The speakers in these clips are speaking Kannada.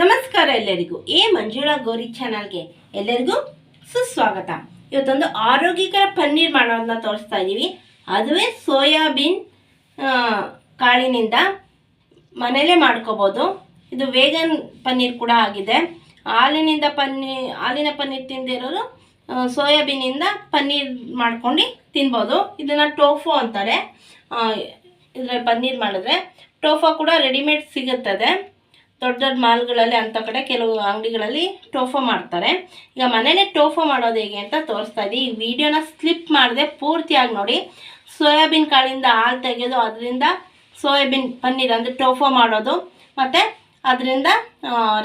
ನಮಸ್ಕಾರ ಎಲ್ಲರಿಗೂ ಎ ಮಂಜುಳಾ ಗೌರಿ ಚಾನಲ್ಗೆ ಎಲ್ಲರಿಗೂ ಸುಸ್ವಾಗತ. ಇವತ್ತೊಂದು ಆರೋಗ್ಯಕರ ಪನ್ನೀರ್ ಮಾಡೋದನ್ನ ತೋರಿಸ್ತಾ ಇದ್ದೀವಿ ಅದುವೇ ಸೋಯಾಬೀನ್ ಕಾಳಿನಿಂದ ಮನೆಯಲ್ಲೇ ಮಾಡ್ಕೋಬೋದು. ಇದು ವೇಗನ್ ಪನ್ನೀರ್ ಕೂಡ ಆಗಿದೆ. ಹಾಲಿನಿಂದ ಪನ್ನೀರ್ ಹಾಲಿನ ಪನ್ನೀರ್ ತಿಂದಿರೋರು ಸೋಯಾಬೀನಿಂದ ಪನ್ನೀರ್ ಮಾಡ್ಕೊಂಡು ತಿನ್ಬೋದು. ಇದನ್ನು ಟೋಫು ಅಂತಾರೆ. ಇದರಲ್ಲಿ ಪನ್ನೀರ್ ಮಾಡಿದ್ರೆ ಟೋಫಾ ಕೂಡ ರೆಡಿಮೇಡ್ ಸಿಗುತ್ತದೆ. ದೊಡ್ಡ ದೊಡ್ಡ ಮಾಲ್ಗಳಲ್ಲಿ ಅಂಥ ಕಡೆ ಕೆಲವು ಅಂಗಡಿಗಳಲ್ಲಿ ಟೋಫೋ ಮಾಡ್ತಾರೆ. ಈಗ ಮನೇಲೆ ಟೋಫೋ ಮಾಡೋದು ಹೇಗೆ ಅಂತ ತೋರಿಸ್ತಾ ಇದ್ದೀವಿ ಈ ವಿಡಿಯೋನ ಸ್ಲಿಪ್ ಮಾಡಿದೆ ಪೂರ್ತಿಯಾಗಿ ನೋಡಿ. ಸೋಯಾಬೀನ್ ಕಾಳಿಂದ ಹಾಲು ತೆಗೆಯೋದು ಅದರಿಂದ ಸೋಯಾಬೀನ್ ಪನ್ನೀರ್ ಅಂದರೆ ಟೋಫೋ ಮಾಡೋದು. ಮತ್ತು ಅದರಿಂದ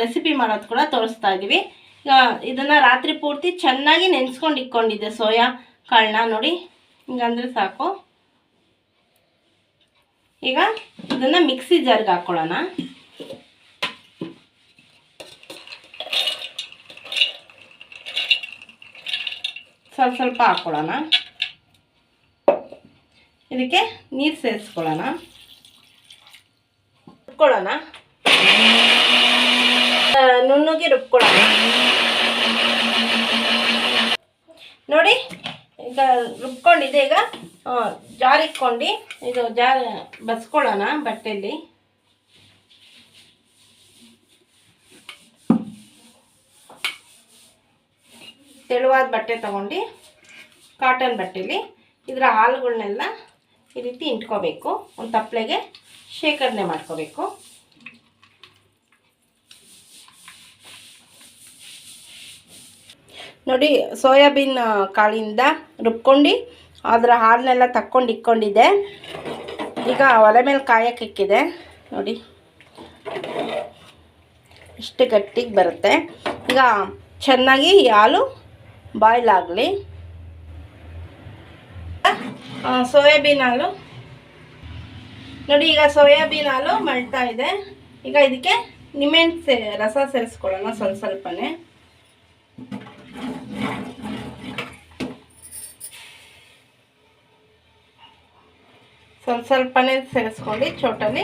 ರೆಸಿಪಿ ಮಾಡೋದು ಕೂಡ ತೋರಿಸ್ತಾ ಇದ್ದೀವಿ ಈಗ ಇದನ್ನು ರಾತ್ರಿ ಪೂರ್ತಿ ಚೆನ್ನಾಗಿ ನೆನೆಸ್ಕೊಂಡು ಇಟ್ಕೊಂಡಿದ್ದೆ ಸೋಯಾ ಕಾಳನ್ನ ನೋಡಿ. ಹಿಂಗಂದ್ರೆ ಸಾಕು. ಈಗ ಇದನ್ನು ಮಿಕ್ಸಿ ಜಾರ್ಗೆ ಹಾಕ್ಕೊಳ್ಳೋಣ ಸ್ವಲ್ಪ ಸ್ವಲ್ಪ ಹಾಕ್ಕೊಳ್ಳೋಣ. ಇದಕ್ಕೆ ನೀರು ಸೇರಿಸ್ಕೊಳ್ಳೋಣ. ರುಬ್ಕೊಳ್ಳೋಣ. ನುಣ್ಣುಗಿ ರುಬ್ಕೊಳ್ಳೋಣ. ನೋಡಿ, ಈಗ ರುಬ್ಕೊಂಡಿದೆ ಈಗ ಜಾರಿಕ್ಕೊಂಡು ಇದು ಜಾ ಬಸ್ಕೊಳ್ಳೋಣ ಬಟ್ಟೆಯಲ್ಲಿ. ತೆಳುವಾದ ಬಟ್ಟೆ ತೊಗೊಂಡು ಕಾಟನ್ ಬಟ್ಟೆಲಿ ಇದರ ಹಾಲುಗಳನ್ನೆಲ್ಲ ಈ ರೀತಿ ಇಟ್ಕೋಬೇಕು. ಒಂದು ತಪ್ಪಲೆಗೆ ಶೇಖರಣೆ ಮಾಡ್ಕೋಬೇಕು. ನೋಡಿ, ಸೋಯಾಬೀನ್ ಕಾಳಿಂದ ರುಬ್ಕೊಂಡು ಅದರ ಹಾಲನ್ನೆಲ್ಲ ತಕ್ಕೊಂಡು ಇಕ್ಕೊಂಡಿದ್ದೆ ಈಗ ಒಲೆ ಮೇಲೆ ಕಾಯಕ್ಕೆ ಇಕ್ಕಿದೆ. ನೋಡಿ, ಇಷ್ಟು ಗಟ್ಟಿಗೆ ಬರುತ್ತೆ. ಈಗ ಚೆನ್ನಾಗಿ ಹಾಲು ಬಾಯ್ಲ್ ಆಗಲಿ. ಸೋಯಾಬೀನ್ ಹಾಲು. ನೋಡಿ, ಈಗ ಸೋಯಾಬೀನ್ ಹಾಲು ಮಳ್ತಾ ಇದೆ. ಈಗ ಇದಕ್ಕೆ ನಿಮೆಣ್ ಸೇ, ರಸ ಸೇರಿಸ್ಕೊಳ್ಳೋಣ ಸ್ವಲ್ಪ ಸ್ವಲ್ಪನೇ. ಸ್ವಲ್ಪ ಸ್ವಲ್ಪನೇ ಸೇರಿಸ್ಕೊಂಡು ಚೋಟಲ್ಲಿ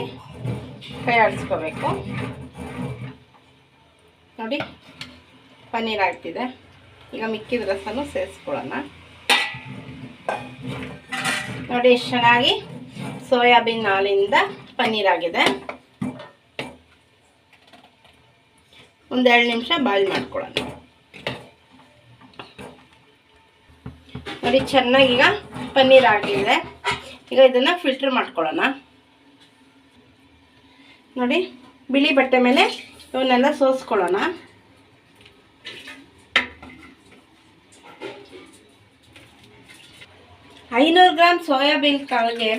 ಕೈ ಆಡಿಸ್ಕೋಬೇಕು. ನೋಡಿ, ಪನ್ನೀರ್ ಆಗ್ತಿದೆ. ಈಗ ಮಿಕ್ಕಿದ ರಸನೂ ಸೇರಿಸ್ಕೊಳ್ಳೋಣ. ನೋಡಿ ಎಷ್ಟು ಚೆನ್ನಾಗಿ ಸೋಯಾಬೀನ್ ಹಾಲಿಂದ ಪನ್ನೀರ್ ಆಗಿದೆ. ಒಂದೆರಡು ನಿಮಿಷ ಬಾಯ್ಲ್ ಮಾಡ್ಕೊಳ್ಳೋಣ. ನೋಡಿ ಚೆನ್ನಾಗಿ ಈಗ ಪನ್ನೀರ್ ಆಗಿದೆ. ಈಗ ಇದನ್ನು ಫಿಲ್ಟರ್ ಮಾಡ್ಕೊಳ್ಳೋಣ. ನೋಡಿ, ಬಿಳಿ ಬಟ್ಟೆ ಮೇಲೆ ಇವನ್ನೆಲ್ಲ ಸೋಸ್ಕೊಳ್ಳೋಣ. ಐನೂರು ಗ್ರಾಮ್ ಸೋಯಾಬೀನ್ ಕಾಳಿಗೆ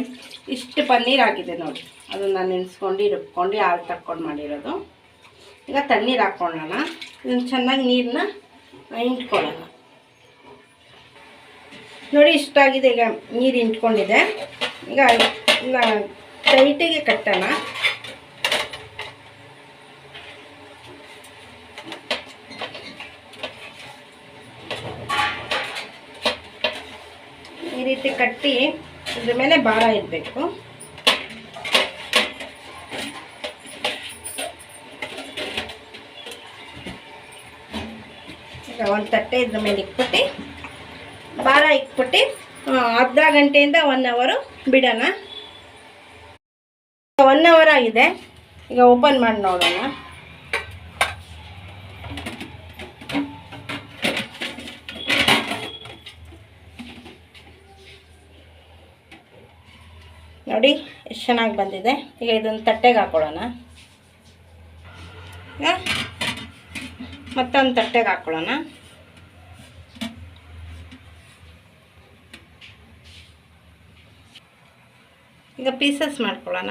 ಇಷ್ಟು ಪನ್ನೀರ್ ಆಗಿದೆ ನೋಡಿ. ಅದನ್ನು ನೆನೆಸ್ಕೊಂಡು ರುಬ್ಕೊಂಡು ಹಾಲು ತಕ್ಕೊಂಡು ಮಾಡಿರೋದು. ಈಗ ತಣ್ಣೀರು ಹಾಕ್ಕೊಳ್ಳೋಣ ಇದನ್ನು ಚೆನ್ನಾಗಿ ನೀರನ್ನ ಇಂಟ್ಕೊಳ್ಳೋಣ ನೋಡಿ ಇಷ್ಟಾಗಿದೆ ಈಗ ನೀರು ಇಂಟ್ಕೊಂಡಿದೆ ಈಗ ಟೈಟಿಗೆ ಕಟ್ಟೋಣ ಈ ರೀತಿ ಕಟ್ಟಿ ಇದ್ರ ಮೇಲೆ ಭಾರ ಇಡಬೇಕು. ಈಗ ಒಂದು ತಟ್ಟೆ ಇದ್ರ ಮೇಲೆ ಇಕ್ಬಿಟ್ಟು ಭಾರ ಇಟ್ಬಿಟ್ಟು ಆ, ಅರ್ಧ ಗಂಟೆಯಿಂದ ಒನ್ ಅವರು ಬಿಡೋಣ. ಒನ್ ಅವರ್ ಆಗಿದೆ. ಈಗ ಓಪನ್ ಮಾಡಿ ನೋಡೋಣ. ನೋಡಿ, ಎಷ್ಟು ಚೆನ್ನಾಗಿ ಬಂದಿದೆ. ಈಗ ಇದನ್ನು ತಟ್ಟೆಗೆ ಹಾಕೊಳ್ಳೋಣ. ಮತ್ತೊಂದು ತಟ್ಟೆಗೆ ಹಾಕೊಳ್ಳೋಣ. ಈಗ ಪೀಸಸ್ ಮಾಡ್ಕೊಳ್ಳೋಣ.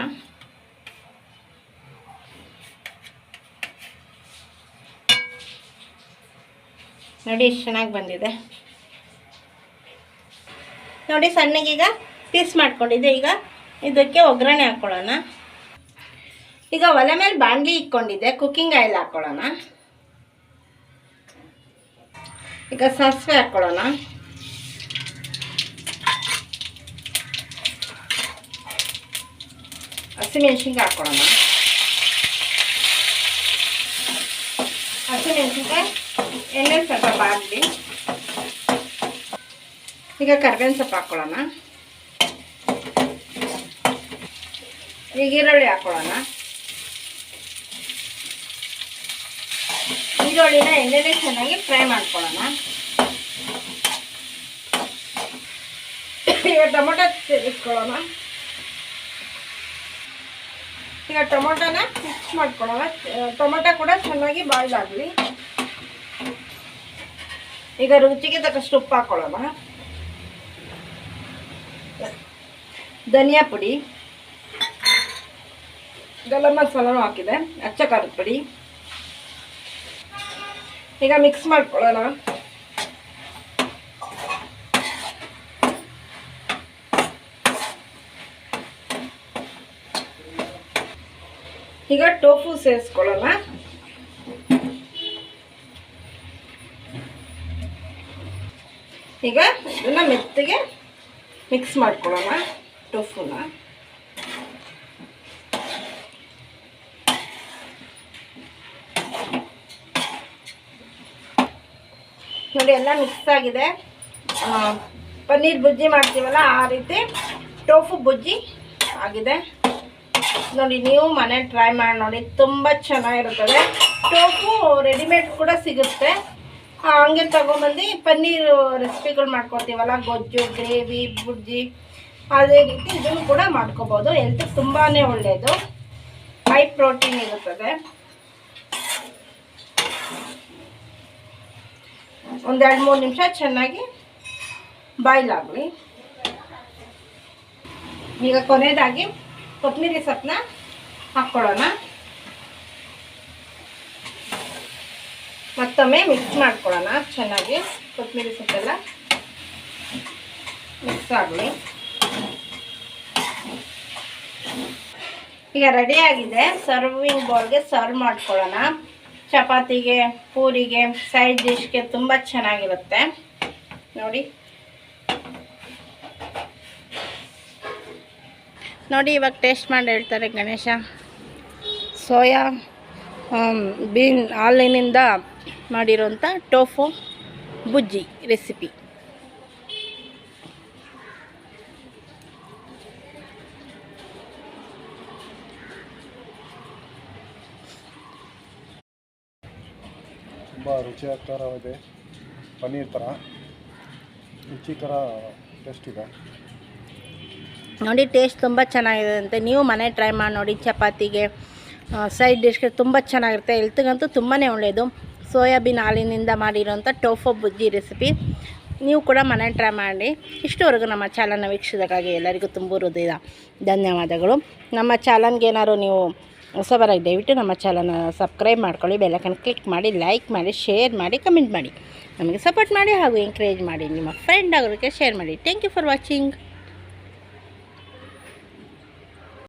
ನೋಡಿ, ಎಷ್ಟು ಚೆನ್ನಾಗಿ ಬಂದಿದೆ. ನೋಡಿ, ಸಣ್ಣಗೀಗ ಪೀಸ್ ಮಾಡ್ಕೊಂಡಿದ್ದೆ. ಈಗ ಇದಕ್ಕೆ ಒಗ್ಗರಣೆ ಹಾಕ್ಕೊಳ್ಳೋಣ ಈಗ ಒಲೆ ಮೇಲೆ ಬಾಣಲಿ ಇಕ್ಕೊಂಡಿದ್ದೆ ಕುಕ್ಕಿಂಗ್ ಆಯಿಲ್ ಹಾಕ್ಕೊಳ್ಳೋಣ ಈಗ ಸಾಸಿವೆ ಹಾಕ್ಕೊಳ್ಳೋಣ ಹಸಿಮೆಣ್ಸಿನ್ಕಾಯಿ ಹಾಕ್ಕೊಳ್ಳೋಣ ಹಸಿಮೆಣ್ಸಿನ್ಕಾಯಿ, ಎಣ್ಣೆ ಸ್ವಲ್ಪ ಬಾಂಡ್ಲಿ ಈಗ ಕರ್ಬೇವಿನ ಸೊಪ್ಪು ಹಾಕ್ಕೊಳ್ಳೋಣ ಈಗ ಈರುಳ್ಳಿ ಹಾಕೊಳ್ಳೋಣ. ಈರುಳ್ಳಿನ ಎಣ್ಣೆಲೆ ಚೆನ್ನಾಗಿ ಫ್ರೈ ಮಾಡ್ಕೊಳ್ಳೋಣ. ಈಗ ಟೊಮೊಟೊ ಇಟ್ಕೊಳ್ಳೋಣ ಈಗ ಟೊಮೊಟೊನ ಮಿಕ್ಸ್ ಮಾಡ್ಕೊಳ್ಳೋಣ. ಟೊಮೊಟೊ ಕೂಡ ಚೆನ್ನಾಗಿ ಬಾಯ್ಲ್ ಆಗಲಿ. ಈಗ ರುಚಿಗೆ ತಕ್ಕಷ್ಟು ಉಪ್ಪು ಹಾಕೊಳ್ಳೋಣ. ಧನಿಯಾ ಪುಡಿ. ಗರಂ ಮಸಾಲನೂ ಹಾಕಿದೆ. ಅಚ್ಚ ಖಾರದ ಪುಡಿ. ಈಗ ಮಿಕ್ಸ್ ಮಾಡ್ಕೊಳ್ಳೋಣ. ಈಗ ಟೋಫು ಸೇರಿಸ್ಕೊಳ್ಳೋಣ. ಈಗ ಇದನ್ನ ಮೆತ್ತಗೆ ಮಿಕ್ಸ್ ಮಾಡ್ಕೊಳ್ಳೋಣ ಟೋಫುನ ನೋಡಿ, ಎಲ್ಲ ಮಿಕ್ಸ್ ಆಗಿದೆ. ಪನ್ನೀರ್ ಬುಜ್ಜಿ ಮಾಡ್ತೀವಲ್ಲ, ಆ ರೀತಿ ಟೋಫು ಬುಜ್ಜಿ ಆಗಿದೆ. ನೋಡಿ, ನೀವು ಮನೆ ಟ್ರೈ ಮಾಡಿ ನೋಡಿ, ತುಂಬ ಚೆನ್ನಾಗಿರುತ್ತದೆ. ಟೋಫು ರೆಡಿಮೇಡ್ ಕೂಡ ಸಿಗುತ್ತೆ. ಹಂಗೆ ತಗೊಂಬಂದು ಪನ್ನೀರ್ ರೆಸಿಪಿಗಳು ಮಾಡ್ಕೊತೀವಲ್ಲ ಗೊಜ್ಜು ಗ್ರೇವಿ ಬುಜ್ಜಿ ಅದೇ ರೀತಿ ಇದನ್ನು ಕೂಡ ಮಾಡ್ಕೋಬೋದು. ಎಂತ ತುಂಬಾ ಒಳ್ಳೆಯದು. ಹೈ ಪ್ರೋಟೀನ್ ಇರುತ್ತದೆ. ಒಂದೆರಡು ಮೂರು ನಿಮಿಷ ಚೆನ್ನಾಗಿ ಬಾಯ್ಲಾಗಲಿ. ಈಗ ಕೊನೆಯದಾಗಿ ಕೊತ್ತಂಬರಿ ಸೊಪ್ಪನ್ನ ಹಾಕ್ಕೊಳ್ಳೋಣ. ಮತ್ತೊಮ್ಮೆ ಮಿಕ್ಸ್ ಮಾಡ್ಕೊಳ್ಳೋಣ. ಚೆನ್ನಾಗಿ ಕೊತ್ತಂಬರಿ ಸೊಪ್ಪೆಲ್ಲ ಮಿಕ್ಸ್ ಆಗಲಿ. ಈಗ ರೆಡಿ ಆಗಿದೆ. ಸರ್ವಿಂಗ್ ಬೌಲ್ಗೆ ಸರ್ವ್ ಮಾಡ್ಕೊಳ್ಳೋಣ. ಚಪಾತಿಗೆ, ಪೂರಿಗೆ ಸೈಡ್ ಡಿಶ್ಗೆ ತುಂಬ ಚೆನ್ನಾಗಿರುತ್ತೆ. ನೋಡಿ. ನೋಡಿ ಇವಾಗ ಟೇಸ್ಟ್ ಮಾಡಿ ಹೇಳ್ತಾರೆ ಗಣೇಶ. ಸೋಯಾ ಬೀನ್ ಹಾಲಿನಿಂದ ಮಾಡಿರೋಂಥ ಟೋಫು ಬುಜ್ಜಿ ರೆಸಿಪಿ ತುಂಬ ರುಚಿಕರವಾಗಿದೆ ಪನ್ನೀರ್ ಥರ. ರುಚಿಕರ ಟೇಸ್ಟ್ ಇದೆ. ನೋಡಿ ಟೇಸ್ಟ್ ತುಂಬ ಚೆನ್ನಾಗಿದೆ ಅಂತೆ ನೀವು ಮನೆ ಟ್ರೈ ಮಾಡಿ ನೋಡಿ, ಚಪಾತಿಗೆ ಸೈಡ್ ಡಿಶ್ಗೆ ತುಂಬ ಚೆನ್ನಾಗಿರುತ್ತೆ. ಹೆಲ್ತ್ಗಂತೂ ತುಂಬಾ ಒಳ್ಳೆಯದು ಸೋಯಾಬೀನ್ ಹಾಲಿನಿಂದ ಮಾಡಿರೋಂಥ ಟೋಫೋ ಬುಜ್ಜಿ ರೆಸಿಪಿ ನೀವು ಕೂಡ ಮನೆ ಟ್ರೈ ಮಾಡಿ. ಇಷ್ಟವರೆಗೂ ನಮ್ಮ ಚಾನಲ್ನ ವೀಕ್ಷಿಸೋಕ್ಕಾಗಿ ಎಲ್ಲರಿಗೂ ತುಂಬ ಹೃದಯ ಧನ್ಯವಾದಗಳು. ನಮ್ಮ ಚಾನಲ್ಗೆ ಏನಾದ್ರು ನೀವು ಹೊಸಬರಾಗಿ ದಯವಿಟ್ಟು ನಮ್ಮ ಚಾನಲ್ನ ಸಬ್ಸ್ಕ್ರೈಬ್ ಮಾಡ್ಕೊಳ್ಳಿ ಬೆಲ್ಲಕನ್ನು ಕ್ಲಿಕ್ ಮಾಡಿ ಲೈಕ್ ಮಾಡಿ ಶೇರ್ ಮಾಡಿ ಕಮೆಂಟ್ ಮಾಡಿ. ನಮಗೆ ಸಪೋರ್ಟ್ ಮಾಡಿ ಹಾಗೂ ಎಂಕರೇಜ್ ಮಾಡಿ. ನಿಮ್ಮ ಫ್ರೆಂಡ್ ಆಗೋದಕ್ಕೆ ಶೇರ್ ಮಾಡಿ. Thank you for watching